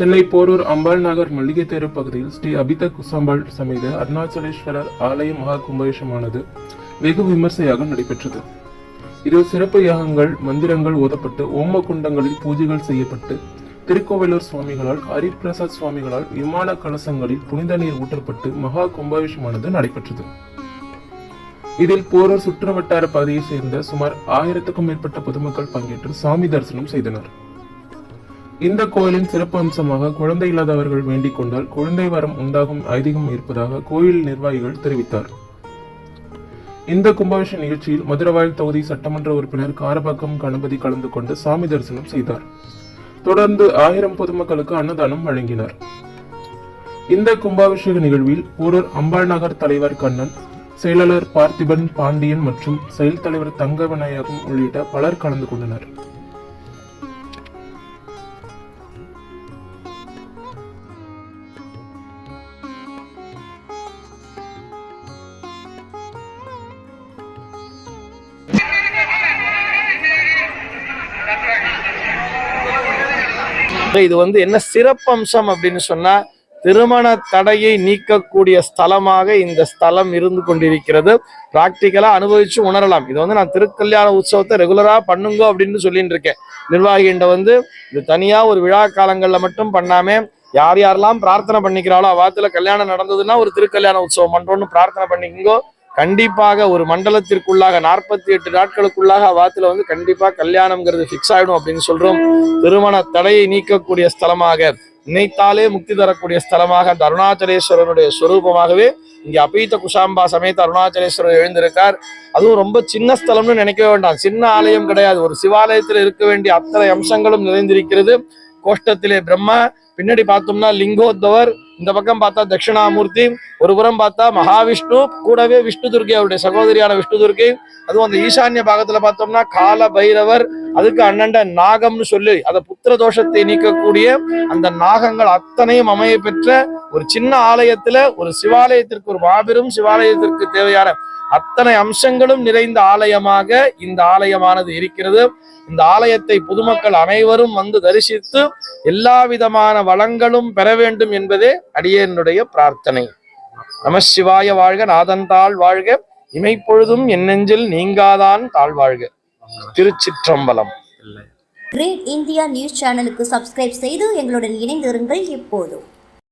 சென்னை போரூர் அம்பாள் நகர் மல்லிகை தெரு பகுதியில் ஸ்ரீ அபித குசாம்பாள் சமேத அருணாச்சலேஸ்வரர் ஆலய மகா கும்பாபிஷமானது வெகு விமர்சையாக நடைபெற்றது. இதில் சிறப்பு யாகங்கள் மந்திரங்கள் ஓதப்பட்டு ஓம குண்டங்களில் பூஜைகள் செய்யப்பட்டு திருக்கோவிலூர் சுவாமிகளால் ஹரிபிரசாத் சுவாமிகளால் விமான கலசங்களில் புனித நீர் ஊற்றப்பட்டு மகா கும்பாபிஷமானது நடைபெற்றது. இதில் போரூர் சுற்றுவட்டார பகுதியைச் சேர்ந்த சுமார் ஆயிரத்துக்கும் மேற்பட்ட பொதுமக்கள் பங்கேற்று சாமி தரிசனம் செய்தனர். இந்த கோயிலின் சிறப்பு அம்சமாக குழந்தை இல்லாதவர்கள் வேண்டிக் கொண்டால் குழந்தை வரம் உண்டாகும் ஐதீகம் இருப்பதாக கோயில் நிர்வாகிகள் தெரிவித்தார். இந்த கும்பாபிஷ நிகழ்ச்சியில் மதுரவாயல் தொகுதி சட்டமன்ற உறுப்பினர் காரபாக்கம் கணபதி கலந்து கொண்டு சாமி தரிசனம் செய்தார். தொடர்ந்து ஆயிரம் பொதுமக்களுக்கு அன்னதானம் வழங்கினார். இந்த கும்பாபிஷேக நிகழ்வில் போரூர் அம்பாள் நகர் தலைவர் கண்ணன் செயலாளர் பார்த்திபன் பாண்டியன் மற்றும் செயல் தலைவர் தங்க விநாயகம் உள்ளிட்ட பலர் கலந்து கொண்டனர். இது வந்து என்ன சிறப்பம்சம் அப்படின்னு சொன்னா திருமண தடையை நீக்கக்கூடிய ஸ்தலமாக இந்த ஸ்தலம் இருந்து கொண்டிருக்கிறது. பிராக்டிக்கலா அனுபவிச்சு உணரலாம். இது வந்து நான் திருக்கல்யாண உற்சவத்தை ரெகுலரா பண்ணுங்க அப்படின்னு சொல்லிட்டு இருக்கேன். நிர்வாகிகிட்ட வந்து இது தனியா ஒரு விழா காலங்கள்ல மட்டும் பண்ணாம யார் யாரெல்லாம் பிரார்த்தனை பண்ணிக்கிறாளோ அவாத்துல கல்யாணம் நடந்ததுன்னா ஒரு திருக்கல்யாண உற்சவம் பண்றோம்னு பிரார்த்தனை பண்ணிக்கோ கண்டிப்பாக ஒரு மண்டலத்திற்குள்ளாக நாற்பத்தி எட்டு நாட்களுக்குள்ளாக வாத்துல வந்து கண்டிப்பா கல்யாணம்ங்கிறது ஃபிக்ஸ் ஆயிடும் அப்படின்னு சொல்றோம். திருமண தடையை நீக்கக்கூடிய ஸ்தலமாக நினைத்தாலே முக்தி தரக்கூடிய ஸ்தலமாக அந்த அருணாச்சலேஸ்வரனுடைய ஸ்வரூபமாகவே இங்க அபீத குஷாம்பா சமேத அருணாச்சலேஸ்வரர் எழுந்திருக்கார். அதுவும் ரொம்ப சின்ன ஸ்தலம்னு நினைக்கவே வேண்டாம். சின்ன ஆலயம் கிடையாது. ஒரு சிவாலயத்தில் இருக்க வேண்டிய அத்தனை அம்சங்களும் நிறைந்திருக்கிறது. கோஷ்டத்திலே பிரம்மா பின்னாடி பார்த்தோம்னா லிங்கோத்தவர் இந்த பக்கம் பார்த்தா தட்சிணாமூர்த்தி ஒரு புறம் பார்த்தா மகாவிஷ்ணு கூடவே விஷ்ணு துர்க்கை அவருடைய சகோதரியான விஷ்ணு துர்க்கை அதுவும் அந்த ஈசான்ய பாகத்துல பார்த்தோம்னா கால பைரவர் அதுக்கு அண்ணண்ட நாகம்னு சொல்லி அந்த புத்திர தோஷத்தை நீக்கக்கூடிய அந்த நாகங்கள் அத்தனையும் அமைய பெற்ற ஒரு சின்ன ஆலயத்துல ஒரு சிவாலயத்திற்கு ஒரு மாபெரும் சிவாலயத்திற்கு தேவையான அத்தனை அம்சங்களும் நிறைந்த ஆலயமாக இந்த ஆலயமானது இருக்கிறது. இந்த ஆலயத்தை பொதுமக்கள் அனைவரும் வந்து தரிசித்து எல்லா விதமான வளங்களும் பெற வேண்டும் என்பதே அடியனுடைய பிரார்த்தனை. நமசிவாய சிவாய வாழ்க நாதன்தாள் வாழ்க இமைப்பொழுதும் என்னெஞ்சில் நீங்காதான் நீங்காதான் தாழ்வாழ்க திருச்சிற்றம்பலம். கிரேட் இந்தியா நியூஸ் சேனலுக்கு சப்ஸ்கிரைப் செய்து எங்களுடன் இணைந்திருங்கள் இப்போதும்.